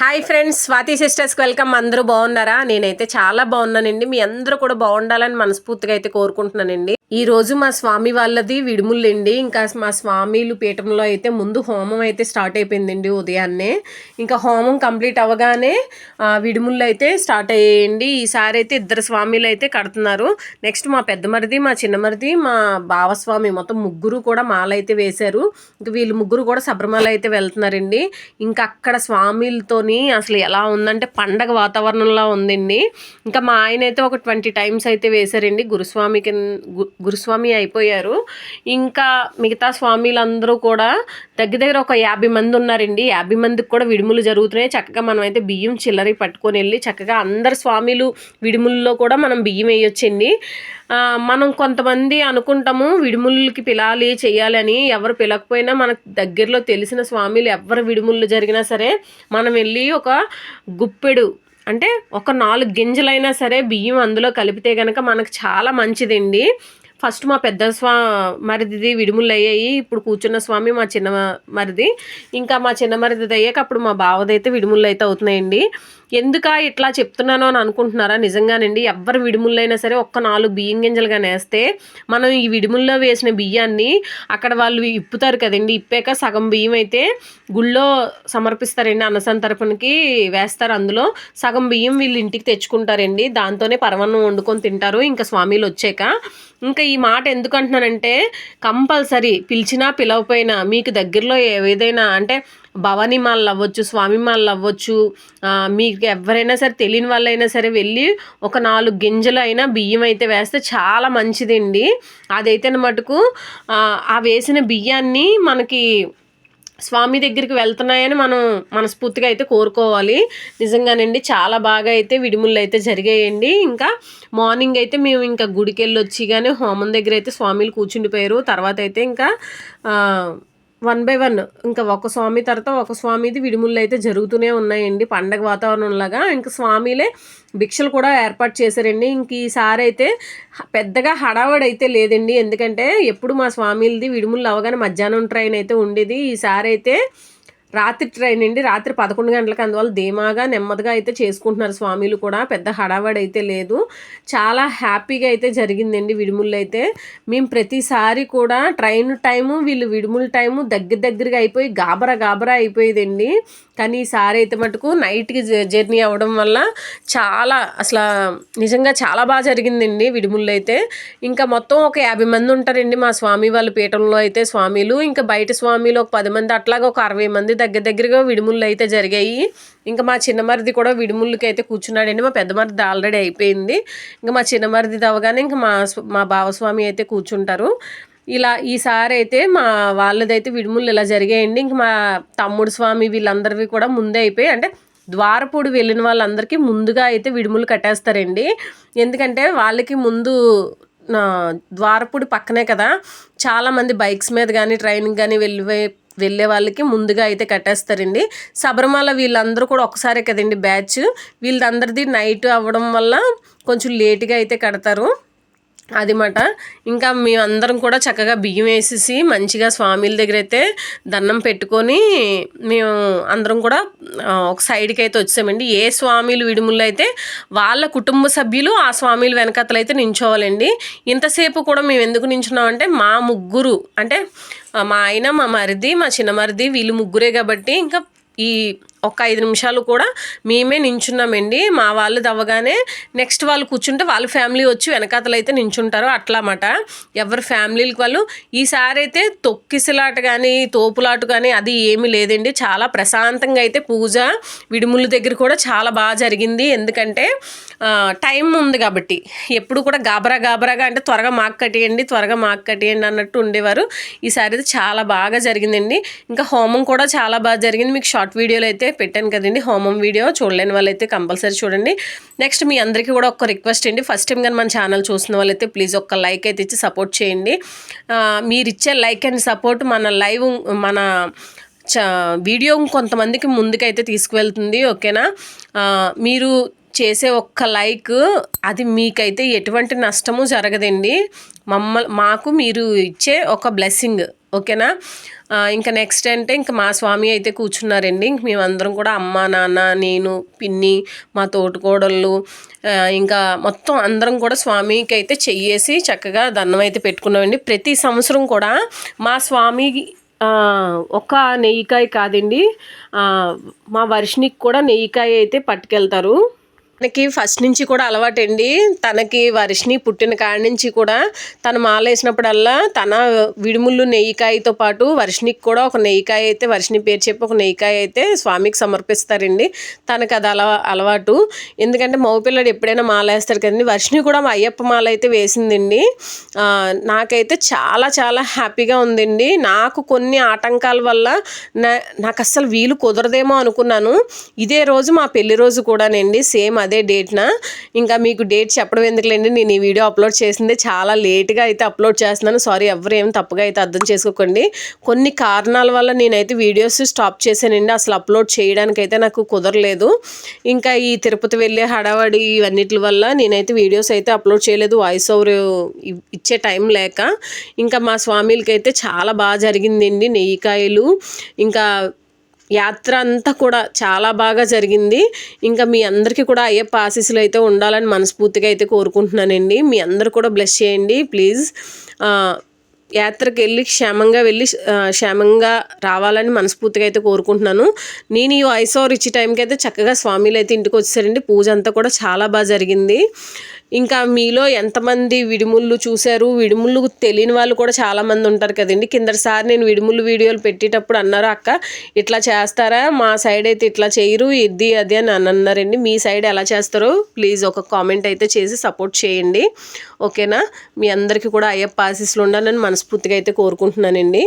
Hi friends Swathi సిస్టర్స్కి welcome. అందరూ బాగున్నారా? నేనైతే చాలా బాగున్నానండి. మీ అందరూ కూడా బాగుండాలని మనస్ఫూర్తిగా అయితే కోరుకుంటున్నానండి. ఈరోజు మా స్వామి వాళ్ళది విడుములండి ఇంకా మా స్వామిలు పీఠంలో అయితే ముందు హోమం అయితే స్టార్ట్ అయిపోయిందండి ఉదయాన్నే. ఇంకా హోమం కంప్లీట్ అవ్వగానే విడుముళ్ళు అయితే స్టార్ట్ అయ్యేయండి. ఈసారి అయితే ఇద్దరు స్వామిలు అయితే కడుతున్నారు. నెక్స్ట్ మా పెద్ద మరిది మా చిన్న మరిది మా బావస్వామి మొత్తం ముగ్గురు కూడా మాల అయితే వేశారు. ఇంకా వీళ్ళు ముగ్గురు కూడా శబరిమల అయితే వెళ్తున్నారండి. ఇంకా అక్కడ స్వామిలతోని అసలు ఎలా ఉందంటే పండగ వాతావరణంలో ఉందండి. ఇంకా మా ఆయన అయితే ఒక ట్వంటీ టైమ్స్ అయితే వేశారండి. గురుస్వామికి గురుస్వామి అయిపోయారు. ఇంకా మిగతా స్వామిలందరూ కూడా దగ్గర దగ్గర ఒక యాభై మంది ఉన్నారండి. యాభై మందికి కూడా విడుములు జరుగుతున్నాయి. చక్కగా మనం అయితే బియ్యం చిల్లరి పట్టుకొని వెళ్ళి చక్కగా అందరు స్వామిలు విడుముల్లో కూడా మనం బియ్యం వేయొచ్చండి. మనం కొంతమంది అనుకుంటాము విడుములకి పిలాలి చేయాలని. ఎవరు పిలకపోయినా మనకు దగ్గరలో తెలిసిన స్వామిలు ఎవరు విడుములు జరిగినా సరే మనం వెళ్ళి ఒక గుప్పెడు అంటే ఒక నాలుగు గింజలైనా సరే బియ్యం అందులో కలిపితే కనుక మనకు చాలా మంచిదండి. ఫస్ట్ మా పెద్ద స్వా మరిదిది విడుములు అయ్యాయి ఇప్పుడు కూర్చున్న స్వామి మా చిన్న మరిది. ఇంకా మా చిన్న మరిది అయ్యాక అప్పుడు మా బావదైతే విడుములు అయితే అవుతున్నాయండి. ఎందుక ఇట్లా చెప్తున్నాను అని అనుకుంటున్నారా? నిజంగానండి ఎవ్వరు విడుములైనా సరే ఒక్క నాలుగు బియ్యం గింజలుగా నేస్తే మనం ఈ విడుముల్లో వేసిన బియ్యాన్ని అక్కడ వాళ్ళు ఇప్పుతారు కదండి ఇప్పాక సగం బియ్యం అయితే గుళ్ళో సమర్పిస్తారండి అన్నసం తరపునకి వేస్తారు. అందులో సగం బియ్యం వీళ్ళు ఇంటికి తెచ్చుకుంటారండి దాంతోనే పరమాన్నం వండుకొని తింటారు ఇంకా స్వామిలు వచ్చాక. ఇంకా ఈ మాట ఎందుకు అంటున్నానంటే కంపల్సరీ పిలిచినా పిలవపోయినా మీకు దగ్గరలో ఏదైనా అంటే భవానీ మాలలు అవ్వచ్చు స్వామి మాలలు అవ్వచ్చు మీకు ఎవరైనా సరే తెలియని వాళ్ళైనా సరే వెళ్ళి ఒక నాలుగు గింజలు అయినా బియ్యం అయితే వేస్తే చాలా మంచిదండి. అదైతే మటుకు ఆ, ఆ వేసిన బియ్యాన్ని మనకి స్వామి దగ్గరికి వెళ్తున్నాయని మనం మనస్ఫూర్తిగా అయితే కోరుకోవాలి. నిజంగానండి చాలా బాగా అయితే విడుములు అయితే జరిగాయండి. ఇంకా మార్నింగ్ అయితే మేము ఇంకా గుడికి వెళ్ళి వచ్చి కానీ హోమం దగ్గర అయితే స్వామిలు కూర్చుండిపోయారు. తర్వాత అయితే ఇంకా వన్ బై వన్. ఇంకా ఒక స్వామి తర్వాత ఒక స్వామిది విడుములు అయితే జరుగుతూనే ఉన్నాయండి. పండగ వాతావరణంలాగా ఇంకా స్వామిలే భిక్షలు కూడా ఏర్పాటు చేశారండి. ఇంక ఈసారి అయితే పెద్దగా హడావడైతే అయితే లేదండి. ఎందుకంటే ఎప్పుడు మా స్వామిలది విడుములు అవగానే మధ్యాహ్నం ట్రైన్ అయితే ఉండేది. ఈసారి అయితే రాత్రి ట్రైన్ అండి. రాత్రి పదకొండు గంటలకు అందువల్ల ధీమాగా నెమ్మదిగా అయితే చేసుకుంటున్నారు స్వామిలు కూడా. పెద్ద హడావడి అయితే లేదు. చాలా హ్యాపీగా అయితే జరిగిందండి విడుములు అయితే. మేము ప్రతిసారి కూడా ట్రైన్ టైము వీళ్ళు విడుముల టైము దగ్గర దగ్గరగా అయిపోయి గాబరా గాబరా అయిపోయేదండి. కానీ ఈసారి అయితే మటుకు నైట్కి జర్నీ అవ్వడం వల్ల చాలా అసలు నిజంగా చాలా బాగా జరిగిందండి విడుముళ్ళు అయితే. ఇంకా మొత్తం ఒక యాభై మంది ఉంటారండి మా స్వామి వాళ్ళ పీఠంలో అయితే స్వామిలు. ఇంకా బయట స్వామిలు ఒక పది మంది అట్లాగా ఒక అరవై మంది దగ్గర దగ్గరగా విడుముళ్ళు అయితే జరిగాయి. ఇంకా మా చిన్న మరిది కూడా విడుముళ్ళకి అయితే కూర్చున్నాడండి. మా పెద్ద మరిది ఆల్రెడీ అయిపోయింది. ఇంకా మా చిన్న మరిది ఇంకా మా మా భావస్వామి అయితే కూర్చుంటారు. ఇలా ఈసారి అయితే మా వాళ్ళదైతే విడుములు ఇలా జరిగాయండి. ఇంక మా తమ్ముడు స్వామి వీళ్ళందరివి కూడా ముందే అయిపోయి అంటే ద్వారపూడి వెళ్ళిన వాళ్ళందరికీ ముందుగా అయితే విడుములు కట్టేస్తారండి. ఎందుకంటే వాళ్ళకి ముందు నా ద్వారపూడి పక్కనే కదా చాలామంది బైక్స్ మీద కానీ ట్రైన్ కానీ వెళ్ళి వెళ్ళే వాళ్ళకి ముందుగా అయితే కట్టేస్తారండి. శబరిమల వీళ్ళందరూ కూడా ఒకసారే కదండి బ్యాచ్. వీళ్ళందరిది నైట్ అవ్వడం వల్ల కొంచెం లేట్గా అయితే కడతారు. అది మాట ఇంకా మేమందరం కూడా చక్కగా బియ్యం వేసేసి మంచిగా స్వామిల దగ్గర అయితే దండం పెట్టుకొని మేము అందరం కూడా ఒక సైడ్కి అయితే వచ్చామండి. ఏ స్వామిలు విడుములు అయితే వాళ్ళ కుటుంబ సభ్యులు ఆ స్వామిలు వెనకతలు అయితే నించోవాలండి. ఇంతసేపు కూడా మేము ఎందుకు నించున్నామంటే మా ముగ్గురు అంటే మా ఆయన మా మరిది మా చిన్న మరిది వీళ్ళు ముగ్గురే కాబట్టి ఇంకా ఈ ఒక ఐదు నిమిషాలు కూడా మేమే నించున్నామండి. మా వాళ్ళు దవ్వగానే నెక్స్ట్ వాళ్ళు కూర్చుంటే వాళ్ళ ఫ్యామిలీ వచ్చి వెనకాతలు అయితే నించుంటారు అట్లా ఎవరి ఫ్యామిలీలకు వాళ్ళు ఈసారి అయితే తొక్కిసలాట కానీ తోపులాట కానీ అది ఏమీ లేదండి. చాలా ప్రశాంతంగా అయితే పూజ విడుముల దగ్గర కూడా చాలా బాగా జరిగింది. ఎందుకంటే టైం ఉంది కాబట్టి. ఎప్పుడు కూడా గాబరా గాబరాగా అంటే త్వరగా మాకు కట్టేయండి త్వరగా మాకు కట్టేయండి అన్నట్టు ఉండేవారు. ఈసారి అయితే చాలా బాగా జరిగిందండి. ఇంకా హోమం కూడా చాలా బాగా జరిగింది. మీకు షార్ట్ వీడియోలో అయితే పెట్టాను కదండి హోమం వీడియో. చూడలేని వాళ్ళైతే కంపల్సరీ చూడండి. నెక్స్ట్ మీ అందరికీ కూడా ఒక రిక్వెస్ట్ అండి. ఫస్ట్ టైం కానీ మన ఛానల్ చూస్తున్న వాళ్ళైతే ప్లీజ్ ఒక్క లైక్ అయితే ఇచ్చి సపోర్ట్ చేయండి. మీరు ఇచ్చే లైక్ అండ్ సపోర్ట్ మన లైవ్ మన చ వీడియో కొంతమందికి ముందుకైతే తీసుకువెళ్తుంది. ఓకేనా మీరు చేసే ఒక్క లైక్ అది మీకైతే ఎటువంటి నష్టము జరగదండి. మమ్మ మాకు మీరు ఇచ్చే ఒక బ్లెస్సింగ్ ఓకేనా? ఇంకా నెక్స్ట్ అంటే ఇంకా మా స్వామి అయితే కూర్చున్నారండి. ఇంక మేమందరం కూడా అమ్మ నాన్న నేను పిన్ని మా తోటికోడళ్ళు ఇంకా మొత్తం అందరం కూడా స్వామికి అయితే చెయ్యేసి చక్కగా దండం అయితే పెట్టుకున్నామండి. ప్రతి సంవత్సరం కూడా మా స్వామి ఒక నెయ్యికాయ కాదండి. మా వర్షినికి కూడా నెయ్యికాయ అయితే పట్టుకెళ్తారు. తనకి ఫస్ట్ నుంచి కూడా అలవాటండి. తనకి వర్షిని పుట్టిన కాడి నుంచి కూడా తను మాలేసినప్పుడల్లా తన విడుముళ్ళు నెయ్యికాయతో పాటు వర్షినికి కూడా ఒక నెయ్యికాయ అయితే వర్షిని పేరు చెప్పి ఒక నెయ్యికాయ అయితే స్వామికి సమర్పిస్తారండి. తనకు అది అలవా అలవాటు. ఎందుకంటే మగపిల్లడు ఎప్పుడైనా మాలేస్తారు కదండి. వర్షిని కూడా మా అయ్యప్ప మాల అయితే వేసిందండి. నాకైతే చాలా చాలా హ్యాపీగా ఉందండి. నాకు కొన్ని ఆటంకాల వల్ల నా నాకు అస్సలు వీలు కుదరదేమో అనుకున్నాను. ఇదే రోజు మా పెళ్ళి రోజు కూడానండి సేమ్ అదే డేట్న? ఇంకా మీకు డేట్ చెప్పడం ఎందుకులేండి? నేను ఈ వీడియో అప్లోడ్ చేసింది చాలా లేట్గా అయితే అప్లోడ్ చేస్తున్నాను. సారీ ఎవరు ఏం తప్పుగా అయితే అర్థం చేసుకోకండి. కొన్ని కారణాల వల్ల నేనైతే వీడియోస్ స్టాప్ చేశానండి. అసలు అప్లోడ్ చేయడానికి అయితే నాకు కుదరలేదు. ఇంకా ఈ తిరుపతి వెళ్ళే హడావడి ఇవన్నిటి వల్ల నేనైతే వీడియోస్ అయితే అప్లోడ్ చేయలేదు. వాయిస్ ఓవర్ ఇచ్చే టైం లేక. ఇంకా మా స్వామిలకి అయితే చాలా బాగా జరిగిందండి. నెయ్యికాయలు ఇంకా యాత్ర అంతా కూడా చాలా బాగా జరిగింది. ఇంకా మీ అందరికీ కూడా అయ్యప్ప ఆశీస్సులు అయితే ఉండాలని మనస్ఫూర్తిగా అయితే కోరుకుంటున్నానండి. మీ అందరు కూడా బ్లెస్ చేయండి ప్లీజ్. యాత్రకు వెళ్ళి క్షేమంగా వెళ్ళి క్షేమంగా రావాలని మనస్ఫూర్తిగా అయితే కోరుకుంటున్నాను. నేను ఈ వాయిస్ ఓవర్ ఇచ్చే టైంకి అయితే చక్కగా స్వామిలు అయితే ఇంటికి వచ్చేసారండి. పూజ అంతా కూడా చాలా బాగా జరిగింది. ఇంకా మీలో ఎంతమంది విడిముళ్ళు చూశారు? విడిముళ్ళు తెలియని వాళ్ళు కూడా చాలామంది ఉంటారు కదండి. కిందటిసారి నేను విడిముళ్ళు వీడియోలు పెట్టేటప్పుడు అన్నారు అక్క ఇట్లా చేస్తారా? మా సైడ్ అయితే ఇట్లా చేయరు ఇది అది అని అని అన్నారండి. మీ సైడ్ ఎలా చేస్తారో ప్లీజ్ ఒక కామెంట్ అయితే చేసి సపోర్ట్ చేయండి. ఓకేనా? మీ అందరికీ కూడా అయ్యప్ప ఆశీస్సులు ఉండాలని మనస్ఫూర్తిగా అయితే కోరుకుంటున్నానండి.